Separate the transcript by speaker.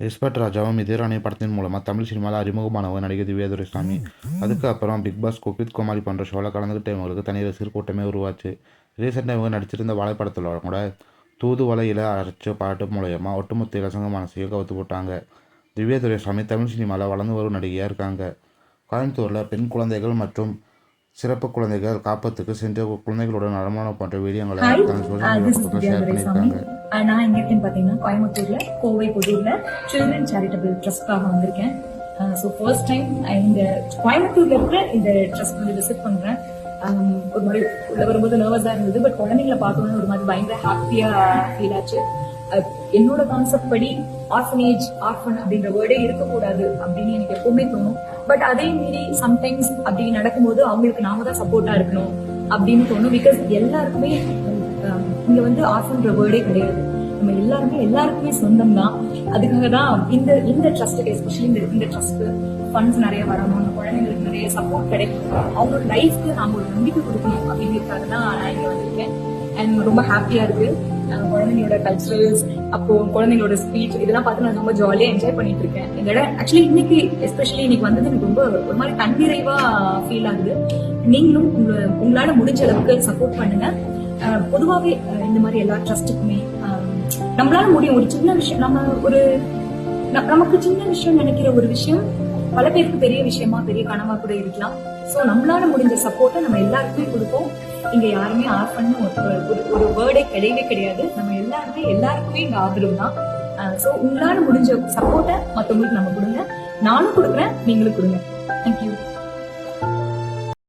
Speaker 1: எஸ்பட் ராஜாவும் இதேராணி படத்தின் மூலமாக தமிழ் சினிமாவில் அறிமுகமானவர் நடிகர் திவ்யா துரைசாமி அதுக்கு அப்புறம் பிக் பாஸ் குக்வித் குமாரி போன்ற ஷோவில் கலந்துக்கிட்ட இவங்களுக்கு தனி ரசிகர் கூட்டமே உருவாச்சு ரீசெண்டாக இவங்க நடிச்சிருந்த வாழைப்படத்தில் கூட தூது வலையில் அரைச்ச பாட்டு மூலயமா ஒட்டுமொத்த இலசங்க மனசையும் கவுத்து போட்டாங்க. திவ்யா துரைசாமி தமிழ் சினிமாவில் வளர்ந்து வரும் நடிகையாக இருக்காங்க. கோயம்புத்தூரில் பெண் குழந்தைகள் மற்றும் சிறப்பு குழந்தைகள் காப்பத்துக்கு சென்ற குழந்தைகளோட நடமானம் போன்ற வீடியோங்களை ஷேர் பண்ணியிருக்காங்க.
Speaker 2: Uh, நான் எங்க இருக்கேன்னு பார்த்தீங்கன்னா கோயம்புத்தூர்ல கோவை புதூர்ல சில்ட்ரன் சேரிட்டபிள் ட்ரஸ்ட்காக வந்திருக்கேன். ஸோ ஃபர்ஸ்ட் டைம் இந்த கோயம்புத்தூர்ல இருக்கிற இந்த ட்ரஸ்ட் வந்து விசிட் பண்றேன். Um, ஒரு மாதிரி உள்ள வரும்போது நர்வஸா இருந்தது பட் குழந்தைங்களை பார்க்கணும்னு ஒரு மாதிரி பயங்கர ஹாப்பியா ஃபீல் ஆச்சு. Uh, என்னோட கான்செப்ட் படி ஆர்ஃபனேஜ் ஆர்ஃபன் அப்படின்ற வேர்டே இருக்கக்கூடாது அப்படின்னு எனக்கு எப்பவுமே தோணும். பட் அதே மீறி சம்டைம்ஸ் அப்படி நடக்கும்போது அவங்களுக்கு நாம தான் சப்போர்ட்டா இருக்கணும் அப்படின்னு தோணும். பிகாஸ் எல்லாருக்குமே இங்க வந்து ஆர்ஃபன்ற வேர்டே கிடையாது. நம்ம எல்லாருமே எல்லாருக்குமே சொந்தம் தான். அதுக்காக தான் இந்த இந்த ட்ரஸ்ட்டுக்கு எஸ்பெஷலி இந்த இந்த ட்ரஸ்ட்டு ஃபண்ட்ஸ் நிறைய வரணும் அந்த குழந்தைங்களுக்கு நிறைய சப்போர்ட் கிடைக்கும். அவங்களோட லைஃப்க்கு நாம ஒரு நம்பிக்கை கொடுக்கணும் அப்படிங்கிறதுக்காக தான் நான் இங்க வந்திருக்கேன். அண்ட் ரொம்ப ஹாப்பியா இருக்கு. குழந்தைங்களோட கல்ச்சரல்ஸ் அப்போ குழந்தைங்களோட ஸ்பீச் இதெல்லாம் பார்த்து நான் ரொம்ப ஜாலியா என்ஜாய் பண்ணிட்டு இருக்கேன் எங்க இடம் ஆக்சுவலி இன்னைக்கு எஸ்பெஷலி இன்னைக்கு வந்தது எனக்கு ரொம்ப ஒரு மாதிரி தன்னிறைவா ஃபீல் ஆகுது நீங்களும் உங்க உங்களால முடிஞ்ச அளவுக்கு சப்போர்ட் பண்ணுங்க. பொதுவாகவே பொதுவாவே இந்த மாதிரி எல்லா ட்ரஸ்ட்டுக்குமே நம்மளால முடியும். ஒரு சின்ன விஷயம் நம்ம ஒரு நமக்கு சின்ன விஷயம் நினைக்கிற ஒரு விஷயம் பல பேருக்கு பெரிய விஷயமா பெரிய கனவா கூட இருக்கலாம். சோ நம்மளால முடிஞ்ச சப்போர்ட்டை நம்ம எல்லாருக்குமே கொடுப்போம். இங்க யாருமே ஆஃபன்னு ஒரு ஒரு- ஒரு வேர்டே கிடையவே கிடையாது. நம்ம எல்லாருமே எல்லாருக்குமே இங்க ஆதரவு தான். சோ உங்களால முடிஞ்ச சப்போர்ட்டை மத்தவங்களுக்கு நம்ம கொடுங்க. நானும் கொடுக்குறேன் நீங்களும் கொடுங்க. தேங்க்யூ